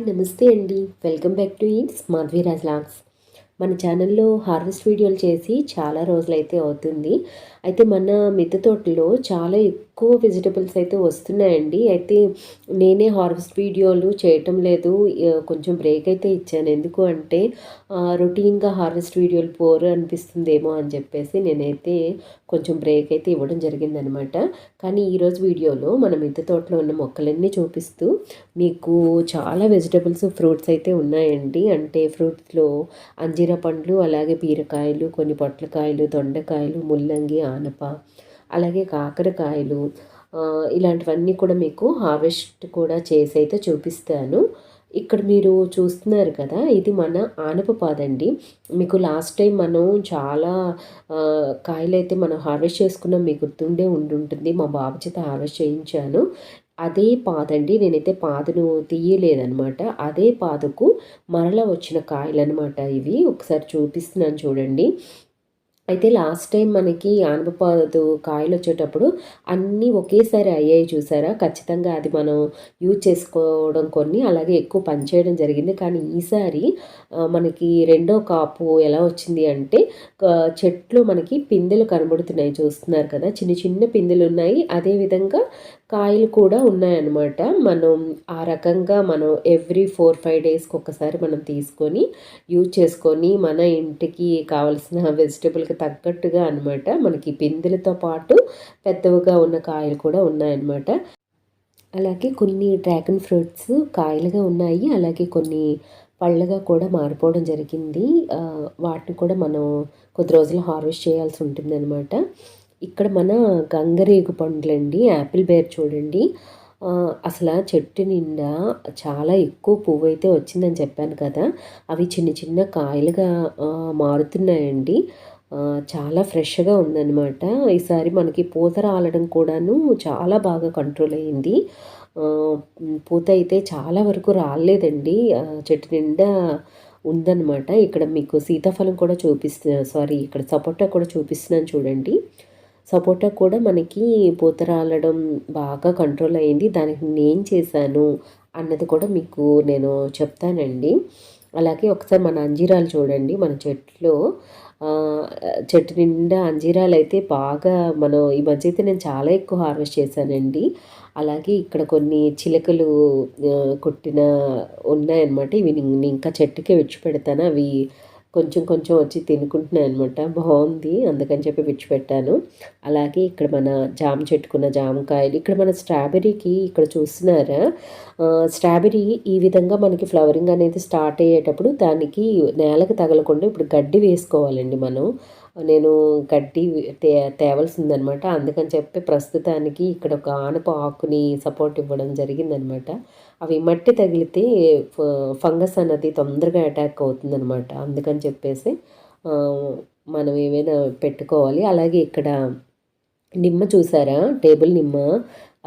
Hi నమస్తే అండి. Welcome back to eats Madhaviraj logs. మన ఛానల్లో హార్వెస్ట్ వీడియోలు చేసి చాలా రోజులైతే అవుతుంది. అయితే మన మిద్దె తోటలో చాలా ఎక్కువ వెజిటబుల్స్ అయితే వస్తున్నాయండి. అయితే నేనే హార్వెస్ట్ వీడియోలు చేయటం లేదు. కొంచెం బ్రేక్ అయితే ఇచ్చాను. ఎందుకు అంటే రొటీన్గా హార్వెస్ట్ వీడియోలు పోరు అనిపిస్తుందేమో అని చెప్పేసి నేనైతే కొంచెం బ్రేక్ అయితే ఇవ్వడం జరిగిందనమాట. కానీ ఈరోజు వీడియోలో మన మిద్దె తోటలో ఉన్న మొక్కలన్నీ చూపిస్తూ మీకు చాలా వెజిటబుల్స్ ఫ్రూట్స్ అయితే ఉన్నాయండి. అంటే ఫ్రూట్స్లో అంజీర పండ్లు అలాగే బీరకాయలు కొన్ని పొట్లకాయలు దొండకాయలు ముల్లంగి ఆనప అలాగే కాకరకాయలు ఇలాంటివన్నీ కూడా మీకు హార్వెస్ట్ కూడా చేసి అయితే చూపిస్తాను. ఇక్కడ మీరు చూస్తున్నారు కదా ఇది మన ఆనపపాదండి మీకు లాస్ట్ టైం మనం చాలా కాయలు అయితే మనం హార్వెస్ట్ చేసుకున్నాం మీకు గుర్తుండే ఉండుంటుంది. మా బాబు చేత హార్వెస్ట్ చేయించాను. అదే పాదండి నేనైతే పాదను తీయలేదనమాట అదే పాదకు మరల వచ్చిన కాయలు అనమాట ఇవి. ఒకసారి చూపిస్తున్నాను చూడండి. అయితే లాస్ట్ టైం మనకి ఆనపపాదు కాయలు వచ్చేటప్పుడు అన్నీ ఒకేసారి అయ్యాయి చూసారా? ఖచ్చితంగా అది మనం యూజ్ చేసుకోవడం కొన్ని అలాగే ఎక్కువ పనిచేయడం జరిగింది. కానీ ఈసారి మనకి రెండో కాపు ఎలా వచ్చింది అంటే చెట్లు మనకి పిందెలు కనబడుతున్నాయి చూస్తున్నారు కదా? చిన్న చిన్న పిందెలు ఉన్నాయి. అదేవిధంగా కాయలు కూడా ఉన్నాయన్నమాట. మనం ఆ రకంగా మనం ఎవ్రీ ఫోర్ ఫైవ్ డేస్కి ఒకసారి మనం తీసుకొని యూజ్ చేసుకొని మన ఇంటికి కావలసిన వెజిటబుల్కి తగ్గట్టుగా అనమాట మనకి పిందెలతో పాటు పెద్దవిగా ఉన్న కాయలు కూడా ఉన్నాయన్నమాట. అలాగే కొన్ని డ్రాగన్ ఫ్రూట్స్ కాయలుగా ఉన్నాయి. అలాగే కొన్ని పళ్ళగా కూడా మారిపోవడం జరిగింది. వాటిని కూడా మనం కొద్ది రోజులు హార్వెస్ట్ చేయాల్సి ఉంటుంది అనమాట ఇక్కడ మన గంగరేగు పండ్లండి యాపిల్ బేర్ చూడండి. అసలు చెట్టు నిండా చాలా ఎక్కువ పువ్వు అయితే వచ్చిందని చెప్పాను కదా. అవి చిన్న చిన్న కాయలుగా మారుతున్నాయండి. చాలా ఫ్రెష్గా ఉందన్నమాట. ఈసారి మనకి పూత రాలడం కూడాను చాలా బాగా కంట్రోల్ అయ్యింది. పూత అయితే చాలా వరకు రాలేదండి. చెట్టు నిండా ఉందన్నమాట. ఇక్కడ మీకు సీతాఫలం కూడా చూపిస్తున్నా సారీ ఇక్కడ సపోటా కూడా చూపిస్తున్నాను చూడండి. సపోటా కూడా మనకి పూత రాలడం బాగా కంట్రోల్ అయింది దానికి నేను చేశాను అన్నది కూడా మీకు నేను చెప్తానండి. అలాగే ఒకసారి మన అంజీరాలు చూడండి మన చెట్లో చెట్టు నిండా అంజీరాలు అయితే బాగా మనం ఈ మధ్య అయితే నేను చాలా ఎక్కువ హార్వెస్ట్ చేశానండి. అలాగే ఇక్కడ కొన్ని చిలకలు కొట్టిన ఉన్నాయన్నమాట. ఇవి ఇంకా చెట్టుకే విడిచిపెడతాను. అవి కొంచెం కొంచెం వచ్చి తినుకుంటున్నాయి అనమాట బాగుంది. అందుకని చెప్పి విడిచిపెట్టాను. అలాగే ఇక్కడ మన జామ చెట్టుకున్న జామకాయలు ఇక్కడ మన స్ట్రాబెర్రీకి ఇక్కడ చూస్తున్నారా? స్ట్రాబెర్రీ ఈ విధంగా మనకి ఫ్లవరింగ్ అనేది స్టార్ట్ అయ్యేటప్పుడు దానికి నేలకు తగలకుండా ఇప్పుడు గడ్డి వేసుకోవాలండి మనం. నేను గడ్డి తే తేవలసిందనమాట అందుకని చెప్పి ప్రస్తుతానికి ఇక్కడ ఒక ఆనప ఆకుని సపోర్ట్ ఇవ్వడం జరిగిందనమాట అవి మట్టి తగిలితే ఫంగస్ అన్నది తొందరగా అటాక్ అవుతుందనమాట అందుకని చెప్పేసి మనం ఏమైనా పెట్టుకోవాలి. అలాగే ఇక్కడ నిమ్మ చూసారా? టేబుల్ నిమ్మ.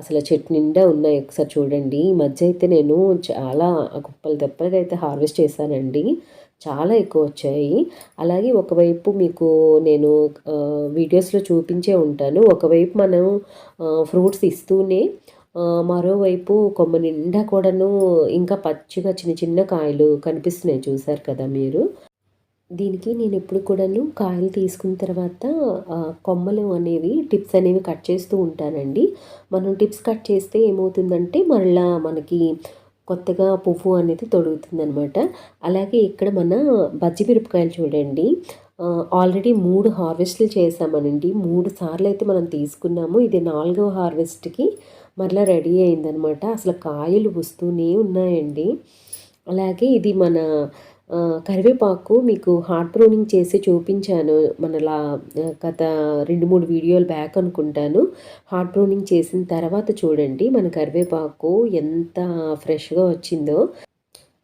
అసలు చెట్టు నిండా ఉన్నాయి. ఒకసారి చూడండి. ఈ మధ్య అయితే నేను చాలా కుప్పలు తెప్పలుగా అయితే హార్వెస్ట్ చేశానండి. చాలా ఎక్కువ వచ్చాయి. అలాగే ఒకవైపు మీకు నేను వీడియోస్లో చూపించే ఉంటాను. ఒకవైపు మనం ఫ్రూట్స్ ఇస్తూనే మరోవైపు కొమ్మ నిండా కూడాను ఇంకా పచ్చిగా చిన్న చిన్న కాయలు కనిపిస్తున్నాయి చూసారు కదా మీరు. దీనికి నేను ఎప్పుడు కూడాను కాయలు తీసుకున్న తర్వాత కొమ్మలు అనేవి టిప్స్ అనేవి కట్ చేస్తూ ఉంటానండి. మనం టిప్స్ కట్ చేస్తే ఏమవుతుందంటే మరలా మనకి కొత్తగా పువ్వు అనేది తొడుగుతుందనమాట అలాగే ఇక్కడ మన బజ్జి మిరపకాయలు చూడండి. ఆల్రెడీ మూడు హార్వెస్ట్లు చేసామనండి మూడు సార్లు అయితే మనం తీసుకున్నాము. ఇది నాలుగవ హార్వెస్ట్కి మరలా రెడీ అయిందనమాట. అసలు కాయలు వస్తూనే ఉన్నాయండి. అలాగే ఇది మన కరివేపాకు మీకు హార్ట్ ప్రూనింగ్ చేసి చూపించాను. మనలా గత రెండు మూడు వీడియోలు బ్యాక్ అనుకుంటాను. హార్ట్ ప్రూనింగ్ చేసిన తర్వాత చూడండి మన కరివేపాకు ఎంత ఫ్రెష్గా వచ్చిందో.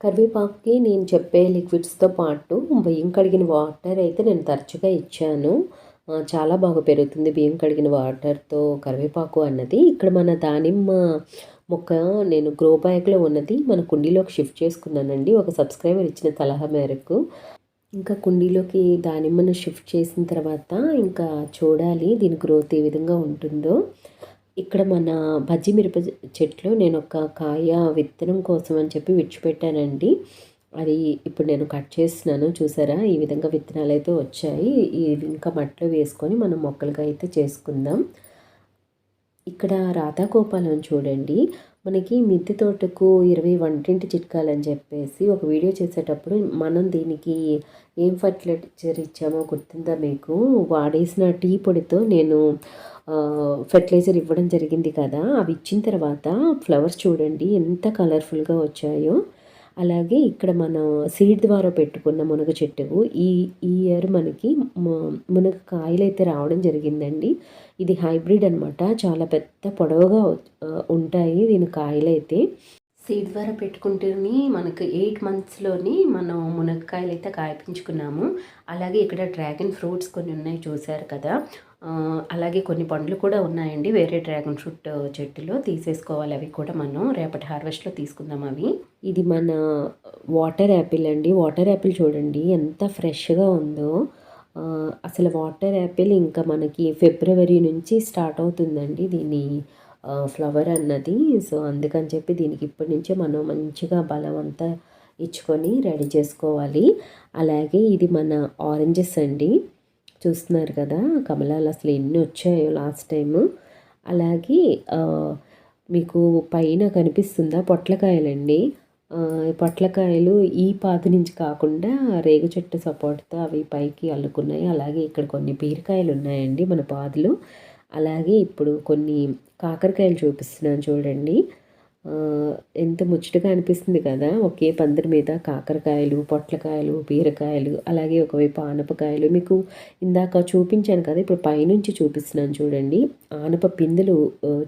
కరివేపాకుకి నేను చెప్పే లిక్విడ్స్తో పాటు బియ్యం కడిగిన వాటర్ అయితే నేను తరచుగా ఇచ్చాను. చాలా బాగా పెరుగుతుంది. బియ్యం కడిగిన వాటర్తో కరివేపాకు అన్నది. ఇక్కడ మన దానిమ్మ మొక్క నేను గ్రో బ్యాగ్లో ఉన్నది. మన కుండీలోకి షిఫ్ట్ చేసుకున్నానండి. ఒక సబ్స్క్రైబర్ ఇచ్చిన సలహా మేరకు. ఇంకా కుండీలోకి దానిమ్మను షిఫ్ట్ చేసిన తర్వాత ఇంకా చూడాలి దీని గ్రోత్ ఏ విధంగా ఉంటుందో. ఇక్కడ మన బజ్జి మిరప చెట్లు నేను ఒక కాయ విత్తనం కోసం అని చెప్పి విడిచిపెట్టానండి. అది ఇప్పుడు నేను కట్ చేస్తున్నాను చూసారా? ఈ విధంగా విత్తనాలు అయితే వచ్చాయి. ఇవి ఇంకా మట్టిలో వేసుకొని మనం మొక్కలుగా అయితే చేసుకుందాం. ఇక్కడ రాధాగోపాలం చూడండి. మనకి మిద్దె తోటకు ఇరవై వంటింటి చిట్కాలు అని చెప్పేసి ఒక వీడియో చేసేటప్పుడు మనం దీనికి ఏం ఫర్టిలైజర్ ఇచ్చామో గుర్తుందా మీకు? వాడేసిన టీ పొడితో నేను ఫెర్టిలైజర్ ఇవ్వడం జరిగింది కదా. అవి ఇచ్చిన తర్వాత ఫ్లవర్స్ చూడండి ఎంత కలర్ఫుల్గా వచ్చాయో. అలాగే ఇక్కడ మనం సీడ్ ద్వారా పెట్టుకున్న మునగ చెట్టు ఈ ఈ ఇయర్ మనకి మునగ కాయలు అయితే రావడం జరిగిందండి. ఇది హైబ్రిడ్ అనమాట చాలా పెద్ద పొడవుగా ఉంటాయి దీని కాయలు అయితే. సీడ్ ద్వారా పెట్టుకుంటేని మనకు ఎయిట్ మంత్స్లోని మనం మునక్కాయలు అయితే కాయపించుకున్నాము అలాగే ఇక్కడ డ్రాగన్ ఫ్రూట్స్ కొన్ని ఉన్నాయి చూసారు కదా. అలాగే కొన్ని పండ్లు కూడా ఉన్నాయండి. వేరే డ్రాగన్ ఫ్రూట్ చెట్టులో తీసేసుకోవాలి అవి కూడా మనం. రేపటి హార్వెస్ట్లో తీసుకుందాం అవి. ఇది మన వాటర్ యాపిల్ అండి. వాటర్ యాపిల్ చూడండి ఎంత ఫ్రెష్గా ఉందో. అసలు వాటర్ యాపిల్ ఇంకా మనకి ఫిబ్రవరి నుంచి స్టార్ట్ అవుతుందండి దీని ఫ్లవర్ అన్నది. సో అందుకని చెప్పి దీనికి ఇప్పటి నుంచే మనం మంచిగా బలం అంతా ఇచ్చుకొని రెడీ చేసుకోవాలి. అలాగే ఇది మన ఆరెంజెస్ అండి. చూస్తున్నారు కదా కమలాలు అసలు ఎన్ని వచ్చాయో లాస్ట్ టైము. అలాగే మీకు పైన కనిపిస్తుందా పొట్లకాయలండి? పొట్లకాయలు ఈ పాదు నుంచి కాకుండా రేగు చెట్టు సపోర్ట్తో అవి పైకి అల్లుకున్నాయి. అలాగే ఇక్కడ కొన్ని బీరకాయలు ఉన్నాయండి మన పాదులు. అలాగే ఇప్పుడు కొన్ని కాకరకాయలు చూపిస్తున్నాను చూడండి. ఎంత ముచ్చటగా అనిపిస్తుంది కదా ఒకే పందిరి మీద కాకరకాయలు పొట్లకాయలు బీరకాయలు అలాగే ఒకవైపు ఆనపకాయలు. మీకు ఇందాక చూపించాను కదా ఇప్పుడు పైనుంచి చూపిస్తున్నాను చూడండి. ఆనప పిందెలు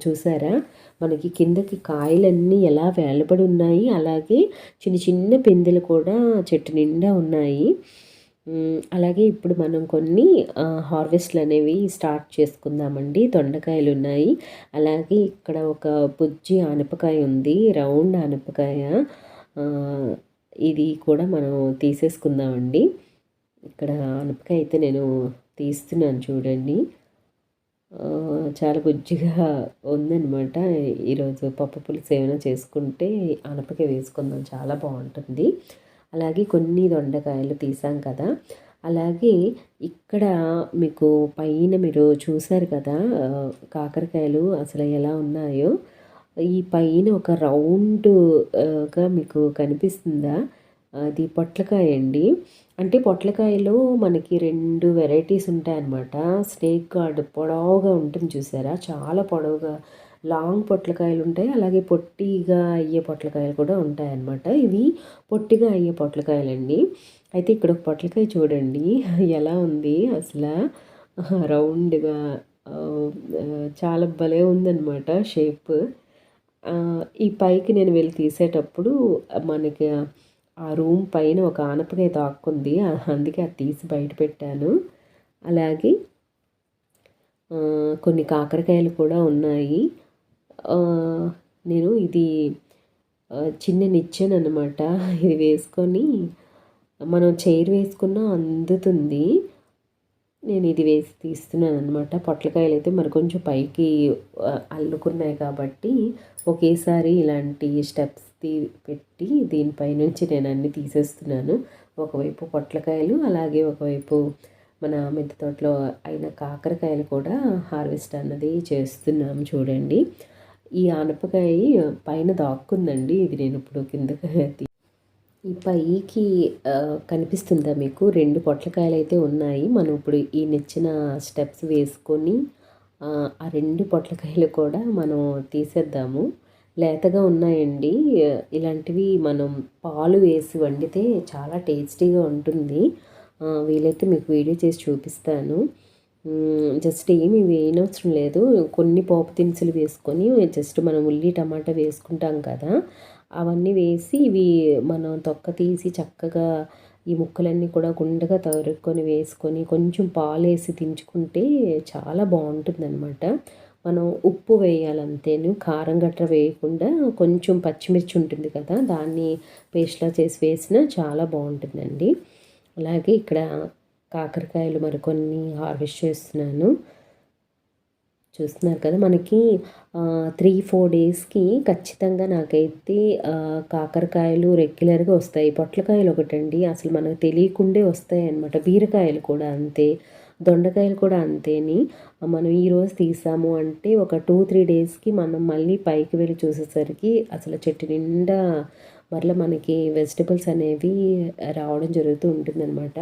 చూసారా? మనకి కిందకి కాయలన్నీ ఎలా వేలబడి ఉన్నాయి అలాగే చిన్న చిన్న పిందెలు కూడా చెట్టు నిండా ఉన్నాయి. అలాగే ఇప్పుడు మనం కొన్ని హార్వెస్ట్లు అనేవి స్టార్ట్ చేసుకుందామండి. దొండకాయలు ఉన్నాయి అలాగే ఇక్కడ ఒక బుజ్జి ఆనపకాయ ఉంది. రౌండ్ ఆనపకాయ ఇది కూడా మనం తీసేసుకుందామండి. ఇక్కడ ఆనపకాయ అయితే నేను తీస్తున్నాను చూడండి. చాలా బుజ్జిగా ఉందన్నమాట. ఈరోజు పప్పు పులుసు ఏమైనా చేసుకుంటే ఆనపకాయ వేసుకుందాం. చాలా బాగుంటుంది. అలాగే కొన్ని దొండకాయలు తీసాం కదా. అలాగే ఇక్కడ మీకు పైన మీరు చూసారు కదా కాకరకాయలు అసలు ఎలా ఉన్నాయో. ఈ పైన ఒక రౌండ్గా మీకు కనిపిస్తుందా? అది పొట్లకాయ అండి. అంటే పొట్లకాయలో మనకి రెండు వెరైటీస్ ఉంటాయన్నమాట. స్నేక్ గార్డ్ పొడవుగా ఉంటుంది చూసారా? చాలా పొడవుగా లాంగ్ పొట్లకాయలు ఉంటాయి అలాగే పొట్టిగా అయ్యే పొట్లకాయలు కూడా ఉంటాయన్నమాట. ఇవి పొట్టిగా అయ్యే పొట్లకాయలండి. అయితే ఇక్కడ ఒక పొట్లకాయ చూడండి. ఎలా ఉంది? అసలు రౌండ్గా చాలా భలే ఉందన్నమాట షేప్. ఈ పైకి నేను వెళ్ళి తీసేటప్పుడు మనకి ఆ రూమ్ పైన ఒక ఆనపకాయ తాక్కుంది అందుకే అది తీసి బయట పెట్టాను. అలాగే కొన్ని కాకరకాయలు కూడా ఉన్నాయి. నేను ఇది చిన్న నిచ్చెన అనమాట ఇది వేసుకొని మనం చైర్ వేసుకున్న అందుతుంది. నేను ఇది వేసి తీస్తున్నాను అనమాట పొట్లకాయలు అయితే మరి కొంచెం పైకి అల్లుకున్నాయి కాబట్టి ఒకేసారి ఇలాంటి స్టెప్స్ తీ పెట్టి దీనిపైనుంచి నేను అన్ని తీసేస్తున్నాను. ఒకవైపు పొట్లకాయలు అలాగే ఒకవైపు మన మిద్దె తోటలో అయిన కాకరకాయలు కూడా హార్వెస్ట్ అన్నది చేస్తున్నాం చూడండి. ఈ ఆనపకాయ పైన దాక్కుందండి. ఇది నేను ఇప్పుడు కిందకి ఈ పైకి కనిపిస్తుందా మీకు? రెండు పొట్లకాయలు అయితే ఉన్నాయి. మనం ఇప్పుడు ఈ నిచ్చిన స్టెప్స్ వేసుకొని ఆ రెండు పొట్లకాయలు కూడా మనం తీసేద్దాము. లేతగా ఉన్నాయండి. ఇలాంటివి మనం పాలు వేసి వండితే చాలా టేస్టీగా ఉంటుంది. వీలైతే మీకు వీడియో చేసి చూపిస్తాను. జస్ట్ ఏమి వేయనవసరం లేదు. కొన్ని పోపు దినుసులు వేసుకొని జస్ట్ మనం ఉల్లి టమాటా వేసుకుంటాం కదా అవన్నీ వేసి ఇవి మనం తొక్క తీసి చక్కగా ఈ ముక్కలన్నీ కూడా గుండగా తరుక్కొని వేసుకొని కొంచెం పాలు వేసి దించుకుంటే చాలా బాగుంటుందన్నమాట. మనం ఉప్పు వేయాలంతేను కారం గట్ర వేయకుండా కొంచెం పచ్చిమిర్చి ఉంటుంది కదా దాన్ని పేస్ట్లా చేసి వేసినా చాలా బాగుంటుందండి. అలాగే ఇక్కడ కాకరకాయలు మరికొన్ని హార్వెస్ట్ చేస్తున్నాను. చూస్తున్నారు కదా మనకి త్రీ ఫోర్ డేస్కి ఖచ్చితంగా నాకైతే కాకరకాయలు రెగ్యులర్గా వస్తాయి. పొట్లకాయలు ఒకటండి. అసలు మనకు తెలియకుండే వస్తాయి అన్నమాట. బీరకాయలు కూడా అంతే. దొండకాయలు కూడా అంతేని. మనం ఈరోజు తీసాము అంటే ఒక టూ త్రీ డేస్కి మనం మళ్ళీ పైకి వెళ్ళి చూసేసరికి అసలు చెట్టు నిండా మరలా మనకి వెజిటబుల్స్ అనేవి రావడం జరుగుతూ ఉంటుందన్నమాట.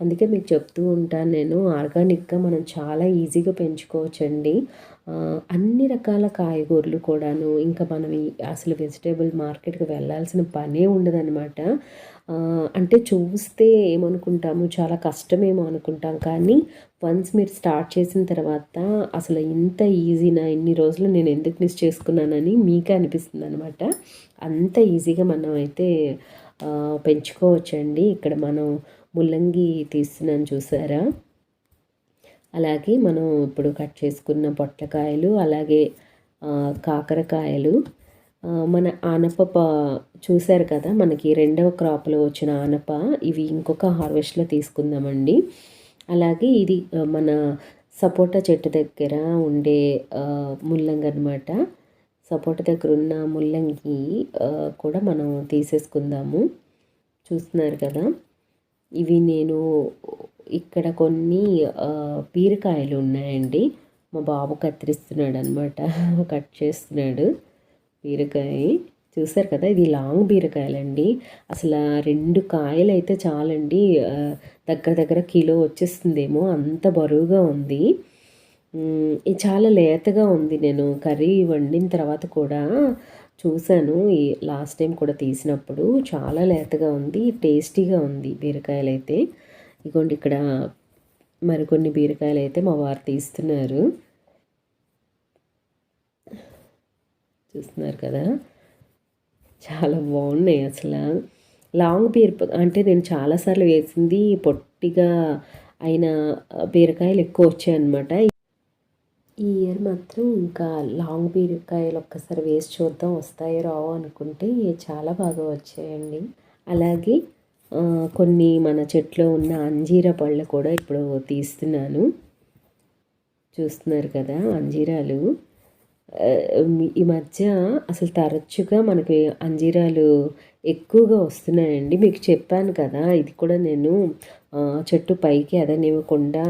అందుకే మీకు చెప్తూ ఉంటాను నేను ఆర్గానిక్గా మనం చాలా ఈజీగా పెంచుకోవచ్చండి. అన్ని రకాల కాయగూరలు కూడాను ఇంకా మనం అసలు వెజిటేబుల్ మార్కెట్కి వెళ్ళాల్సిన పనే ఉండదన్నమాట. అంటే చూస్తే ఏమనుకుంటాము చాలా కష్టమేమో అనుకుంటాం. కానీ వన్స్ మీరు స్టార్ట్ చేసిన తర్వాత అసలు ఇంత ఈజీనా ఇన్ని రోజులు నేను ఎందుకు మిస్ చేసుకున్నానని మీకే అనిపిస్తుంది అనమాట అంత ఈజీగా మనం అయితే పెంచుకోవచ్చండి. ఇక్కడ మనం ముల్లంగి తీస్తున్నాను చూసారా? అలాగే మనం ఇప్పుడు కట్ చేసుకున్న పొట్లకాయలు అలాగే కాకరకాయలు మన ఆనప చూశారు కదా? మనకి రెండవ క్రాప్లో వచ్చిన ఆనప ఇవి ఇంకొక హార్వెస్ట్లో తీసుకుందామండి. అలాగే ఇది మన సపోటా చెట్టు దగ్గర ఉండే ముల్లంగి అనమాట సపోటా దగ్గర ఉన్న ముల్లంగి కూడా మనం తీసేసుకుందాము. చూస్తున్నారు కదా? ఇవి నేను ఇక్కడ కొన్ని బీరకాయలు ఉన్నాయండి. మా బాబు కత్తిరిస్తున్నాడు అనమాట కట్ చేస్తున్నాడు బీరకాయ. చూసారు కదా ఇది లాంగ్ బీరకాయలండి. అసలు రెండు కాయలు అయితే చాలండి దగ్గర దగ్గర కిలో వచ్చేస్తుందేమో. అంత బరువుగా ఉంది. ఇది చాలా లేతగా ఉంది. నేను కర్రీ వండిన తర్వాత కూడా చూశాను. ఈ లాస్ట్ టైం కూడా తీసినప్పుడు చాలా లేతగా ఉంది టేస్టీగా ఉంది బీరకాయలు అయితే ఇగోండి ఇక్కడ మరికొన్ని బీరకాయలు అయితే మా వారు తీస్తున్నారు. చూస్తున్నారు కదా? చాలా బాగున్నాయి అసలు. లాంగ్ బీర అంటే నేను చాలాసార్లు వేసింది పొట్టిగా అయిన బీరకాయలు ఎక్కువ వచ్చాయన్నమాట. ఈ ఇయర్ మాత్రం ఇంకా లాంగ్ బీరకాయలు ఒక్కసారి వేసి చూద్దాం వస్తాయో రావో అనుకుంటే చాలా బాగా వచ్చాయండి. అలాగే కొన్ని మన చెట్లో ఉన్న అంజీర పళ్ళు కూడా ఇప్పుడు తీస్తున్నాను. చూస్తున్నారు కదా అంజీరాలు. ఈ మధ్య అసలు తరచుగా మనకి అంజీరాలు ఎక్కువగా వస్తున్నాయండి. మీకు చెప్పాను కదా ఇది కూడా నేను చెట్టు పైకి అదనివ్వకుండా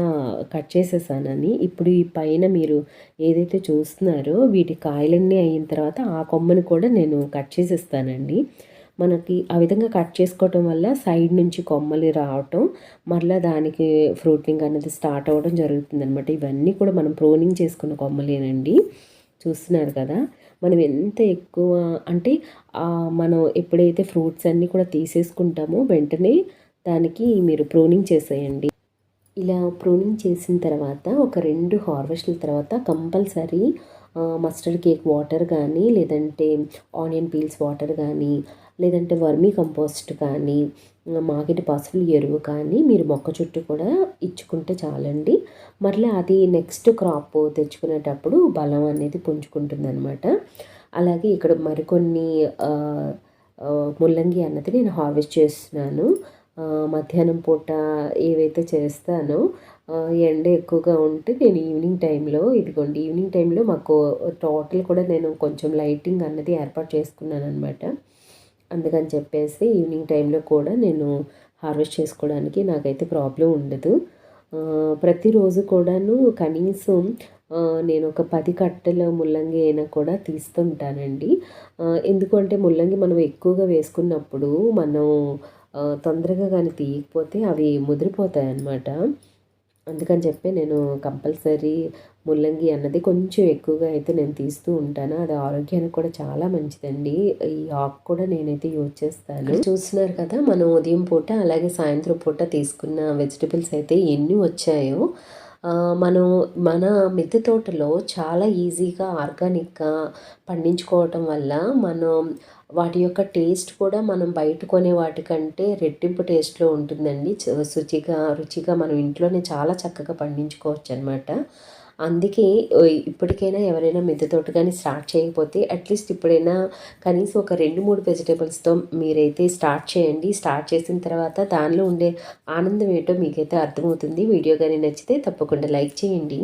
కట్ చేసేసానని. ఇప్పుడు ఈ పైన మీరు ఏదైతే చూస్తున్నారో వీటి కాయలన్నీ అయిన తర్వాత ఆ కొమ్మని కూడా నేను కట్ చేసేస్తానండి. మనకి ఆ విధంగా కట్ చేసుకోవటం వల్ల సైడ్ నుంచి కొమ్మలు రావటం మరలా దానికి ఫ్రూటింగ్ అనేది స్టార్ట్ అవ్వడం జరుగుతుంది అనమాట ఇవన్నీ కూడా మనం ప్రోనింగ్ చేసుకున్న కొమ్మలేనండి. చూస్తున్నారు కదా మనం ఎంత ఎక్కువ అంటే మనం ఎప్పుడైతే ఫ్రూట్స్ అన్నీ కూడా తీసేసుకుంటామో వెంటనే దానికి మీరు ప్రూనింగ్ చేసేయండి. ఇలా ప్రూనింగ్ చేసిన తర్వాత ఒక రెండు హార్వెస్ట్ల తర్వాత కంపల్సరీ మస్టర్డ్ కేక్ వాటర్ కానీ లేదంటే ఆనియన్ పీల్స్ వాటర్ కానీ లేదంటే వర్మీ కంపోస్ట్ కానీ మాగిటి పసుపులు ఎరువు కానీ మీరు మొక్క చుట్టూ కూడా ఇచ్చుకుంటే చాలండి. మరలా అది నెక్స్ట్ క్రాప్ తెచ్చుకునేటప్పుడు బలం అనేది పుంజుకుంటుంది అనమాట అలాగే ఇక్కడ మరికొన్ని ముల్లంగి అన్నది నేను హార్వెస్ట్ చేస్తున్నాను. మధ్యాహ్నం పూట ఏవైతే చేస్తానో ఎండ ఎక్కువగా ఉంటే నేను ఈవినింగ్ టైంలో ఇదిగోండి ఈవినింగ్ టైంలో మాకు టోటల్ కూడా నేను కొంచెం లైటింగ్ అన్నది ఏర్పాటు చేసుకున్నాను అనమాట అందుకని చెప్పేసి ఈవినింగ్ టైంలో కూడా నేను హార్వెస్ట్ చేసుకోవడానికి నాకైతే ప్రాబ్లం ఉండదు. ప్రతిరోజు కూడాను కనీసం నేను ఒక పది కట్టెల ముల్లంగి అయినా కూడా తీస్తుంటానండి. ఎందుకంటే ముల్లంగి మనం ఎక్కువగా వేసుకున్నప్పుడు మనం తొందరగా కానీ తీయకపోతే అవి ముదిరిపోతాయి అన్నమాట అందుకని చెప్పి నేను కంపల్సరీ ముల్లంగి అన్నది కొంచెం ఎక్కువగా అయితే నేను తీస్తూ ఉంటాను. అది ఆరోగ్యానికి కూడా చాలా మంచిదండి. ఈ ఆకు కూడా నేనైతే యూజ్ చేస్తాను. చూస్తున్నారు కదా మనం ఉదయం పూట అలాగే సాయంత్రం పూట తీసుకున్న వెజిటబుల్స్ అయితే ఎన్ని వచ్చాయో. మనం మన మిద్దె తోటలో చాలా ఈజీగా ఆర్గానిక్గా పండించుకోవటం వల్ల మనం వాటి యొక్క టేస్ట్ కూడా మనం బయట కొనే వాటికంటే రెట్టింపు టేస్ట్లో ఉంటుందండి. శుచిగా రుచిగా మనం ఇంట్లోనే చాలా చక్కగా పండించుకోవచ్చు అనమాట అందుకే ఇప్పటికైనా ఎవరైనా మిద్దె తోట కానీ స్టార్ట్ చేయకపోతే అట్లీస్ట్ ఇప్పుడైనా కనీసం ఒక రెండు మూడు వెజిటేబుల్స్తో మీరైతే స్టార్ట్ చేయండి. స్టార్ట్ చేసిన తర్వాత దానిలో ఉండే ఆనందం ఏంటో మీకైతే అర్థమవుతుంది. వీడియో కానీ నచ్చితే తప్పకుండా లైక్ చేయండి.